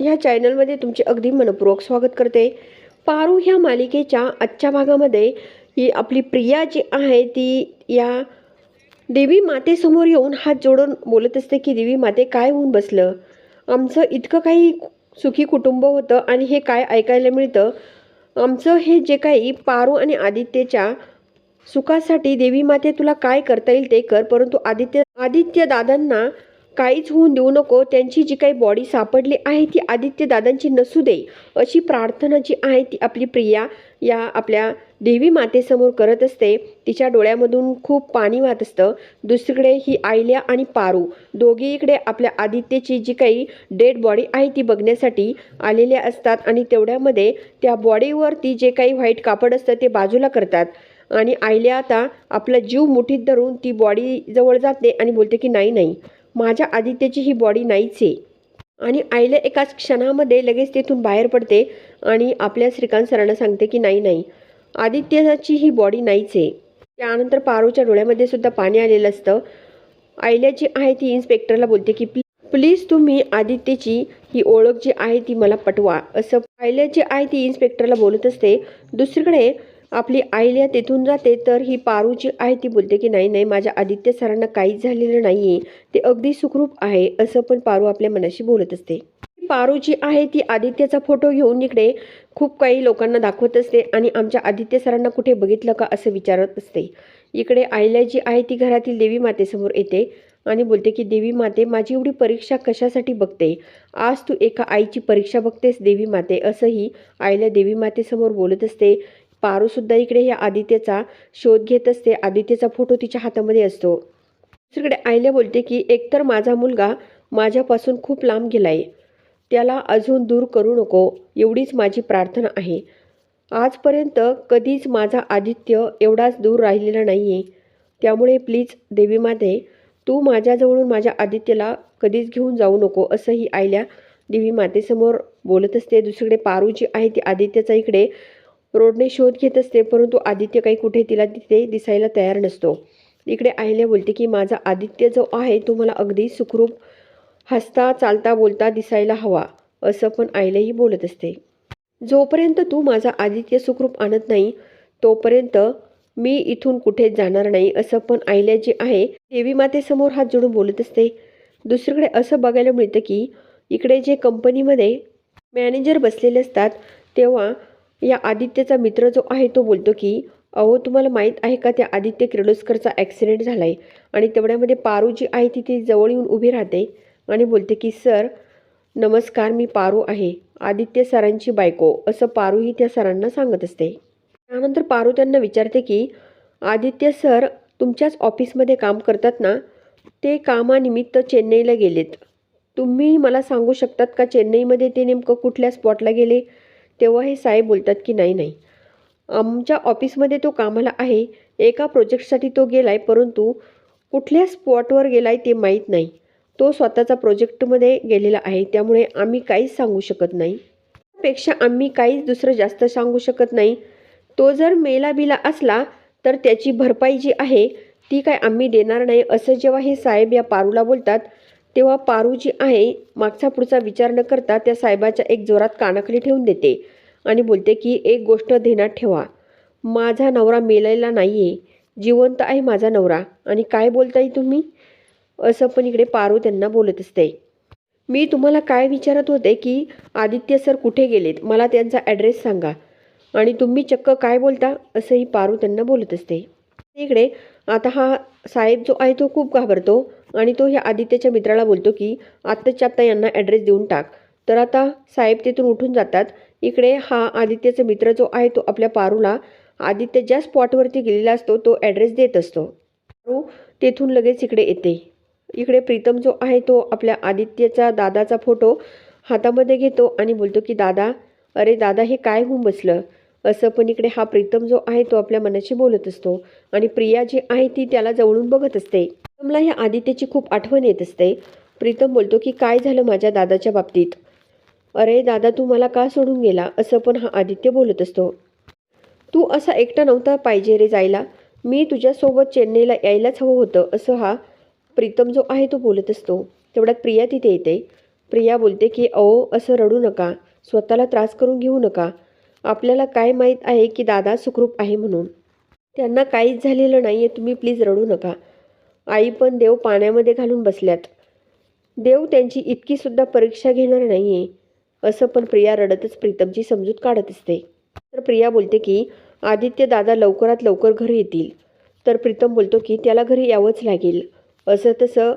ह्या चॅनलमध्ये तुमचे अगदी मनपूर्वक स्वागत करते. पारू ह्या मालिकेच्या आजच्या भागामध्ये ही आपली प्रिया जी आहे ती या देवी मातेसमोर येऊन हात जोडून बोलत असते की देवी माते काय होऊन बसलं? आमचं इतकं काही सुखी कुटुंब होतं आणि हे काय ऐकायला मिळतं? आमचं हे जे काही पारू आणि आदित्यच्या सुखासाठी देवी माते तुला काय करता येईल ते कर परंतु आदित्य आदित्य दादांना काहीच होऊन देऊ नको त्यांची जी काही बॉडी सापडली आहे ती आदित्य दादांची नसू दे अशी प्रार्थना जी आहे ती आपली प्रिया या आपल्या देवी मातेसमोर करत असते. तिच्या डोळ्यामधून खूप पाणी वाहत असतं. दुसरीकडे ही आयल्या आणि पारू दोघी इकडे आपल्या आदित्यची जी काही डेड बॉडी आहे ती बघण्यासाठी आलेल्या असतात आणि तेवढ्यामध्ये त्या बॉडीवरती जे काही व्हाईट कापड असतं ते बाजूला करतात. आणि आयल्या आता आपला जीव मुठीत धरून ती बॉडी जवळ जाते आणि बोलते की नाही नाही माझ्या आदित्यची ही बॉडी नाहीच आहे. आणि आईला एकाच क्षणामध्ये लगेच तिथून बाहेर पडते आणि आपल्या श्रीकांत सरांना सांगते की नाही नाही. आदित्याची ही बॉडी नाहीच आहे. त्यानंतर पारूच्या डोळ्यामध्ये सुद्धा पाणी आलेलं असतं. आयल्या जी आहे ती इन्स्पेक्टरला बोलते की प्ली प्लीज तुम्ही आदित्यची ही ओळख जी आहे ती मला पटवा. असं आयल्या जी आहे ती इन्स्पेक्टरला बोलत असते दुसरीकडे आपली आईल्या तिथून जाते तर ही पारू जी आहे ती बोलते की नाही नाही माझ्या आदित्य सरांना काहीच झालेलं नाही आहे ते अगदी सुखरूप आहे असं पण पारू आपल्या मनाशी बोलत असते. पारू जी आहे ती आदित्यचा फोटो घेऊन इकडे खूप काही लोकांना दाखवत असते आणि आमच्या आदित्य सरांना कुठे बघितलं का असं विचारत असते. इकडे आईला जी आहे ती घरातील देवी मातेसमोर येते आणि बोलते की देवी माते माझी एवढी परीक्षा कशासाठी बघते? आज तू एका आईची परीक्षा बघतेस देवी माते असंही आईला देवी मातेसमोर बोलत असते. पारूसुद्धा इकडे या आदित्यचा शोध घेत असते. आदित्यचा फोटो तिच्या हातामध्ये असतो. दुसरीकडे आईला बोलते की एकतर माझा मुलगा माझ्यापासून खूप लांब गेलाय. त्याला अजून दूर करू नको. एवढीच माझी प्रार्थना आहे. आजपर्यंत कधीच माझा आदित्य एवढाच दूर राहिलेला नाही आहे त्यामुळे प्लीज देवी माते तू माझ्याजवळून माझ्या आदित्यला कधीच घेऊन जाऊ नको असंही आईल्या देवी मातेसमोर बोलत असते. दुसरीकडे पारू जी आहे ती आदित्यचा इकडे रोडने शोध घेत असते परंतु आदित्य काही कुठे तिला तिथे दिसायला तयार नसतो. इकडे आईला बोलते की माझा आदित्य जो आहे तो मला अगदी सुखरूप हसता चालता बोलता दिसायला हवा असं पण आईलाही बोलत असते. जोपर्यंत तू माझा आदित्य सुखरूप आणत नाही तोपर्यंत मी इथून कुठेच जाणार नाही असं पण आईला जे आहे देवी मातेसमोर हात जोडून बोलत असते. दुसरीकडे असं बघायला मिळतं की इकडे जे कंपनीमध्ये मॅनेजर बसलेले असतात तेव्हा या आदित्यचा मित्र जो आहे तो बोलतो की अहो तुम्हाला माहीत आहे का त्या आदित्य किर्लोस्करचा ॲक्सिडेंट झाला आहे आणि तेवढ्यामध्ये पारू जी आहे ती ती जवळ येऊन उभी राहते आणि बोलते की सर नमस्कार मी पारू आहे. आदित्य सरांची बायको. असं पारूही त्या सरांना सांगत असते. त्यानंतर पारू त्यांना विचारते की आदित्य सर तुमच्याच ऑफिसमध्ये काम करतात ना? ते कामानिमित्त चेन्नईला गेलेत. तुम्ही मला सांगू शकतात का चेन्नईमध्ये ते नेमकं कुठल्या स्पॉटला गेले? तेव्हा हे साहेब बोलतात की नाही नाही. आमच्या ऑफिसमध्ये तो कामाला आहे एका प्रोजेक्टसाठी तो गेला आहे परंतु कुठल्या स्पॉटवर गेला आहे ते माहीत नाही. तो स्वतःचा प्रोजेक्टमध्ये गेलेला आहे त्यामुळे आम्ही काहीच सांगू शकत नाही. पेक्षा आम्ही काहीच दुसरं जास्त सांगू शकत नाही. तो जर मेला बिला असला तर त्याची भरपाई जी आहे ती काय आम्ही देणार नाही असं जेव्हा हे साहेब या पारूला बोलतात तेव्हा पारू जी आहे मागचा पुढचा विचार न करता त्या साहेबाच्या एक जोरात कानाखाली ठेवून देते आणि बोलते की एक गोष्ट ध्यानात ठेवा. माझा नवरा मेलेला नाही आहे जिवंत आहे माझा नवरा. आणि काय बोलताय तुम्ही? असं पण इकडे पारू त्यांना बोलत असते. मी तुम्हाला काय विचारत होते की आदित्य सर कुठे गेलेत? मला त्यांचा ॲड्रेस सांगा. आणि तुम्ही चक्क काय बोलता? असंही पारू त्यांना बोलत असते. इकडे आता हा साहेब जो आहे तो खूप घाबरतो आणि तो ह्या आदित्यच्या मित्राला बोलतो की आत्ताच्या आत्ता यांना ॲड्रेस देऊन टाक. तर आता साहेब तिथून उठून जातात. इकडे हा आदित्यचा मित्र जो आहे तो आपल्या पारूला आदित्य ज्या स्पॉटवरती गेलेला असतो तो ॲड्रेस देत असतो. पारू तेथून लगेच इकडे येते. इकडे प्रीतम जो आहे तो आपल्या आदित्यचा दादाचा फोटो हातामध्ये घेतो आणि बोलतो की दादा अरे दादा हे काय होऊन बसलं? असं पण इकडे हा प्रीतम जो आहे तो आपल्या मनाशी बोलत असतो. आणि प्रिया जी आहे ती त्याला जवळून बघत असते. प्रीतमला ह्या आदित्यची खूप आठवण येत असते. प्रीतम बोलतो की काय झालं माझ्या दादाच्या बाबतीत? अरे दादा तू मला का सोडून गेला? असं पण हा आदित्य बोलत असतो. तू असा एकटा नव्हता पाहिजे रे जायला. मी तुझ्यासोबत चेन्नईला यायलाच हवं होतं असं हा प्रीतम जो आहे तो बोलत असतो. तेवढ्यात प्रिया तिथे येते. प्रिया बोलते की अहो असं रडू नका. स्वतःला त्रास करून घेऊ नका. आपल्याला काय माहीत आहे की दादा सुखरूप आहे म्हणून. त्यांना काहीच झालेलं नाही आहे तुम्ही प्लीज रडू नका. आई पण देव पाण्यामध्ये घालून बसल्यात. देव त्यांची इतकीसुद्धा परीक्षा घेणार नाही आहे असं पण प्रिया रडतच प्रीतमची समजूत काढत असते. तर प्रिया बोलते की आदित्य दादा लवकरात लवकर घरी येतील. तर प्रीतम बोलतो की त्याला घरी यावंच लागेल. असं तसं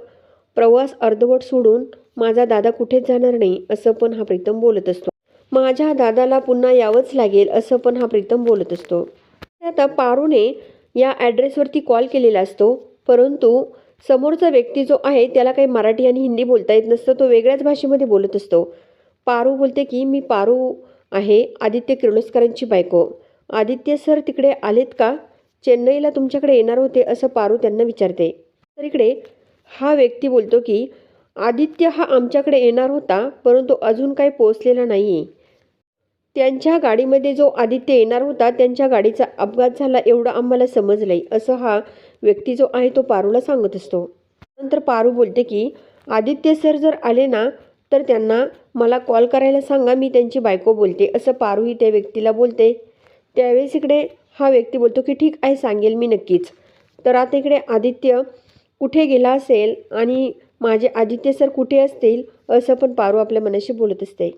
प्रवास अर्धवट सोडून माझा दादा कुठेच जाणार नाही असं पण हा प्रीतम बोलत असतो. माझ्या दादाला पुन्हा यावंच लागेल असं पण हा प्रीतम बोलत असतो. आता पारूने या ॲड्रेसवरती कॉल केलेला असतो. परंतु समोरचा व्यक्ती जो आहे त्याला काही मराठी आणि हिंदी बोलता येत नसतं तो वेगळ्याच भाषेमध्ये बोलत असतो. पारू बोलते की मी पारू आहे आदित्य किर्लोस्करांची बायको. आदित्य सर तिकडे आलेत का? चेन्नईला तुमच्याकडे येणार होते असं पारू त्यांना विचारते. तर इकडे हा व्यक्ती बोलतो की आदित्य हा आमच्याकडे येणार होता परंतु अजून काही पोचलेला नाही आहे त्यांच्या गाडीमध्ये जो आदित्य येणार होता त्यांच्या गाडीचा अपघात झाला एवढं आम्हाला समजलं आहे असं हा व्यक्ती जो आहे तो पारूला सांगत असतो. नंतर पारू बोलते की आदित्य सर जर आले ना तर त्यांना मला कॉल करायला सांगा मी त्यांची बायको बोलते. असं पारूही त्या व्यक्तीला बोलते. त्यावेळेस इकडे हा व्यक्ती बोलतो की ठीक आहे सांगेल मी नक्कीच. तर आता इकडे आदित्य कुठे गेला असेल आणि माझे आदित्य सर कुठे असतील असं पण पारू आपल्या मनाशी बोलत असते.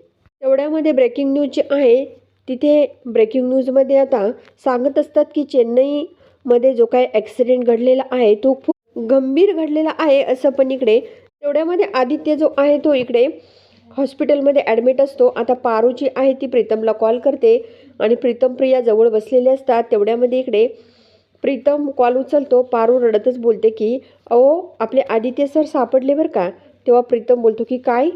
तेवढ्यामध्ये ब्रेकिंग न्यूज जे आहे तिथे ब्रेकिंग न्यूजमध्ये आता सांगत असतात की चेन्नई मध्ये जो काही ॲक्सिडेंट घडलेला आहे तो खूप गंभीर घडलेला आहे असं पण इकडे तेवढ्यामध्ये आदित्य जो आहे तो इकडे हॉस्पिटलमध्ये ॲडमिट असतो. आता पारू जी आहे ती प्रीतमला कॉल करते आणि प्रीतम प्रिया जवळ बसलेले असतात. तेवढ्यामध्ये इकडे प्रीतम कॉल उचलतो. पारू रडतच बोलते की अहो आपले आदित्य सर सापडले बरं का? तेव्हा प्रीतम बोलतो की काय?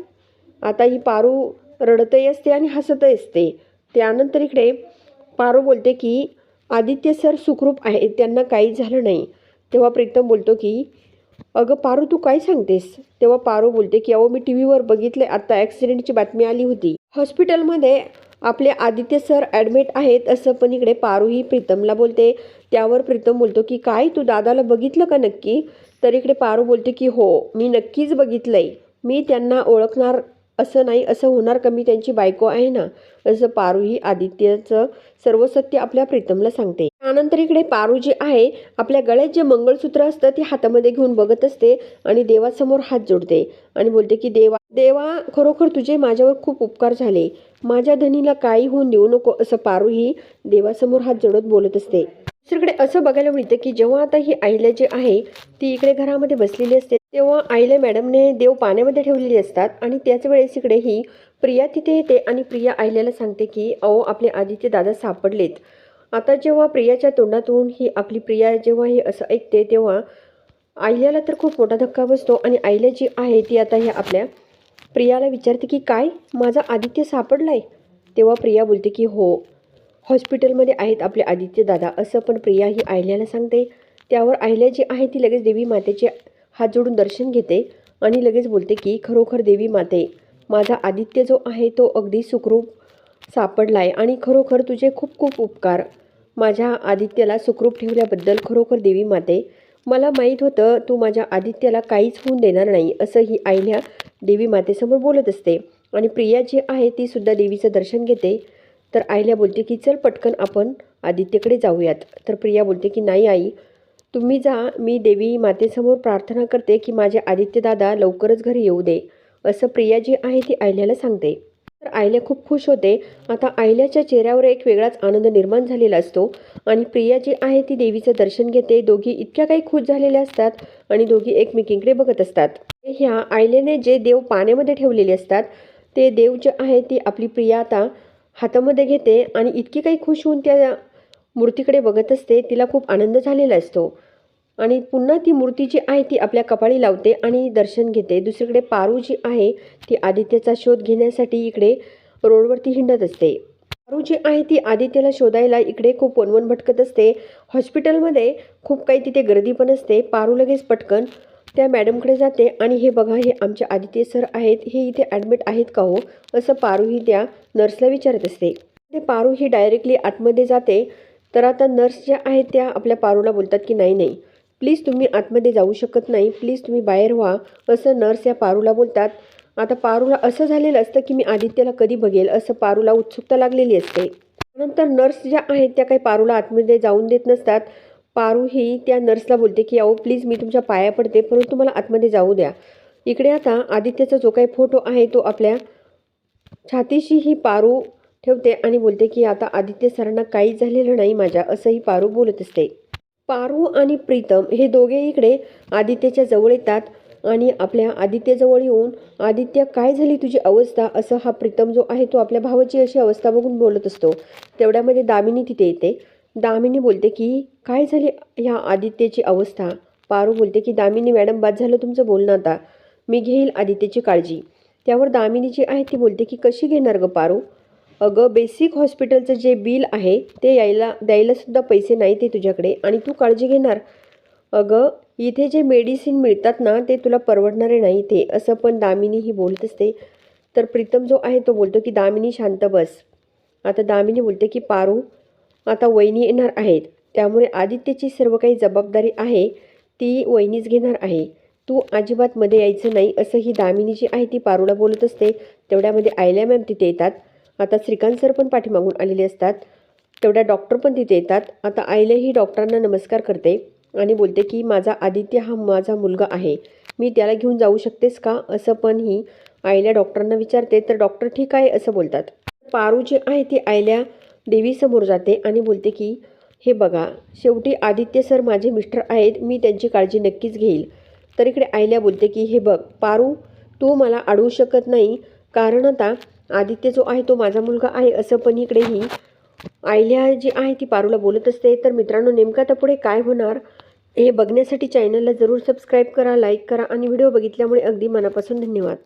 आता ही पारू रडतही असते आणि हसतही असते. त्यानंतर इकडे पारू बोलते की आदित्य सर सुखरूप आहे त्यांना काहीच झालं नाही. तेव्हा प्रीतम बोलतो की अगं पारू तू काय सांगतेस? तेव्हा पारू बोलते की अहो मी टी व्हीवर बघितले आत्ता ॲक्सिडेंटची बातमी आली होती. हॉस्पिटलमध्ये आपले आदित्य सर ॲडमिट आहेत असं पण इकडे पारूही प्रीतमला बोलते. त्यावर प्रीतम बोलतो की काय तू दादाला बघितलं का नक्की? तर इकडे पारू बोलते की हो मी नक्कीच बघितलंय. मी त्यांना ओळखणार असं नाही असं होणार का मी त्यांची बायको आहे ना असं पारूही आदित्यचं सर्व सत्य आपल्या प्रीतमला सांगते. त्यानंतर इकडे पारू जी आहे आपल्या गळ्यात जे मंगळसूत्र असतं ते हातामध्ये घेऊन बघत असते आणि देवासमोर हात जोडते आणि बोलते की देवा देवा खरोखर तुझे माझ्यावर खूप उपकार झाले. माझ्या धनीला काही होऊन देऊ नको असं पारू ही देवासमोर हात जोडत बोलत असते. दुसरीकडे असं बघायला मिळतं की जेव्हा आता ही आईला जी आहे ती इकडे घरामध्ये बसलेली असते तेव्हा आईला मॅडमने देव पाण्यामध्ये ठेवलेली असतात आणि त्याच वेळेस इकडे ही प्रिया तिथे येते आणि प्रिया आईल्याला सांगते की अहो आपले आदित्य दादा सापडलेत. आता जेव्हा प्रियाच्या तोंडातून ही आपली प्रिया जेव्हा हे असं ऐकते तेव्हा आईल्याला तर खूप मोठा धक्का बसतो आणि आईला जी आहे ती आता हे आपल्या प्रियाला विचारते की काय माझा आदित्य सापडलाय? तेव्हा प्रिया बोलते की हो हॉस्पिटलमध्ये आहेत आपले आदित्य दादा असं पण प्रिया ही आईल्याला सांगते. त्यावर आयल्या जी आहे ती लगेच देवी मातेचे हात जोडून दर्शन घेते आणि लगेच बोलते की खरोखर देवी माते माझा आदित्य जो आहे तो अगदी सुखरूप सापडला आहे आणि खरोखर तुझे खूप खूप उपकार. माझ्या आदित्याला सुखरूप ठेवल्याबद्दल खरोखर देवी माते मला माहीत होतं तू माझ्या आदित्याला काहीच होऊन देणार नाही असं ही आईल्या देवी मातेसमोर बोलत असते. आणि प्रिया जी आहे ती सुद्धा देवीचं दर्शन घेते. तर आईला बोलते की चल पटकन आपण आदित्यकडे जाऊयात. तर प्रिया बोलते की नाही आई तुम्ही जा मी देवी मातेसमोर प्रार्थना करते की माझे आदित्यदादा लवकरच घरी येऊ दे असं प्रिया जी आहे ती आयल्याला सांगते. तर आयल्या खूप खुश होते. आता आयल्याच्या चेहऱ्यावर एक वेगळाच आनंद निर्माण झालेला असतो आणि प्रिया जी आहे ती देवीचं दर्शन घेते. दोघी इतक्या काही खुश झालेल्या असतात आणि दोघी एकमेकींकडे बघत असतात. ह्या आयल्याने जे देव पाण्यामध्ये ठेवलेले असतात ते देव जे आहे ती आपली प्रिया आता हातामध्ये घेते आणि इतकी काही खुश होऊन त्या मूर्तीकडे बघत असते तिला खूप आनंद झालेला असतो. आणि पुन्हा ती मूर्ती जी आहे ती आपल्या कपाळी लावते आणि दर्शन घेते. दुसरीकडे पारू जी आहे ती आदित्यचा शोध घेण्यासाठी इकडे रोडवरती हिंडत असते. पारू जी आहे ती आदित्यला शोधायला इकडे खूप वनवन भटकत असते. हॉस्पिटलमध्ये खूप काही तिथे गर्दी पण असते. पारू लगेच पटकन त्या मॅडमकडे जाते आणि हे बघा हे आमचे आदित्य सर आहेत हे इथे ॲडमिट आहेत का हो? असं पारू ही त्या नर्सला विचारत असते. ते पारू ही डायरेक्टली आतमध्ये जाते. तर आता नर्स ज्या आहेत त्या आपल्या पारूला बोलतात की नाही नाही. प्लीज तुम्ही आतमध्ये जाऊ शकत नाही. प्लीज तुम्ही बाहेर व्हा. असं नर्स या पारूला बोलतात. आता पारूला असं झालेलं असतं की मी आदित्यला कधी बघेल? असं पारूला उत्सुकता लागलेली असते. नंतर नर्स ज्या आहेत त्या काही पारूला आतमध्ये जाऊन देत नसतात. पारू ही त्या नर्सला बोलते की अहो प्लीज मी तुमच्या पाया पडते परंतु मला आतमध्ये जाऊ द्या. इकडे आता आदित्यचा जो काही फोटो आहे तो आपल्या छातीशी ही पारू ठेवते आणि बोलते की आता आदित्य सरांना काहीच झालेलं नाही माझ्या असंही पारू बोलत असते. पारू आणि प्रीतम हे दोघे इकडे आदित्यच्या जवळ येतात आणि आपल्या आदित्यजवळ येऊन आदित्य काय झाली तुझी अवस्था? असं हा प्रीतम जो आहे तो आपल्या भावाची अशी अवस्था बघून बोलत असतो. तेवढ्यामध्ये दामिनी तिथे येते. दामिनी बोलते की काय झाली ह्या आदित्यची अवस्था? पारू बोलते की दामिनी मॅडम बाद झालं तुमचं बोलणं आता. मी घेईल आदित्यची काळजी. त्यावर दामिनी जी आहे ती बोलते की कशी घेणार गं पारू? अगं बेसिक हॉस्पिटलचं जे बिल आहे ते यायला द्यायलासुद्धा पैसे नाही ते तुझ्याकडे आणि तू काळजी घेणार. अगं इथे जे मेडिसिन मिळतात ना ते तुला परवडणारे नाही ते असं पण दामिनी ही बोलत असते. तर प्रीतम जो आहे तो बोलतो की दामिनी शांत बस. आता दामिनी बोलते की पारू आता वहिनी येणार आहेत. त्यामुळे आदित्यची सर्व काही जबाबदारी आहे. ती वहिनीच घेणार आहे. तू अजिबात मध्ये यायचं नाही असं ही दामिनी जी आहे ती पारूला बोलत असते. तेवढ्यामध्ये आयल्या मॅम तिथे येतात. आता श्रीकांत सर पण पाठीमागून आलेले असतात. तेवढ्या डॉक्टर पण तिथे येतात. आता आईलाही डॉक्टरांना नमस्कार करते आणि बोलते की माझा आदित्य हा माझा मुलगा आहे. मी त्याला घेऊन जाऊ शकतेस का? असं पण ही आयल्या डॉक्टरांना विचारते. तर डॉक्टर ठीक आहे असं बोलतात. पारू जे आहे ती आईल्या देवीसमोर जाते आणि बोलते की हे बघा शेवटी आदित्य सर माझे मिस्टर आहेत. मी त्यांची काळजी नक्कीच घेईल. तर इकडे आईल्या बोलते की हे बघ पारू तू मला अडवू शकत नाही. कारण आता आदित्य जो आहे तो माझा मुलगा आहे असं पण इकडेही आयल्या जी आहे ती पारूला बोलत असते. तर मित्रांनो नेमकं आता पुढे काय होणार हे बघण्यासाठी चॅनलला जरूर सबस्क्राईब करा लाईक करा आणि व्हिडिओ बघितल्यामुळे अगदी मनापासून धन्यवाद.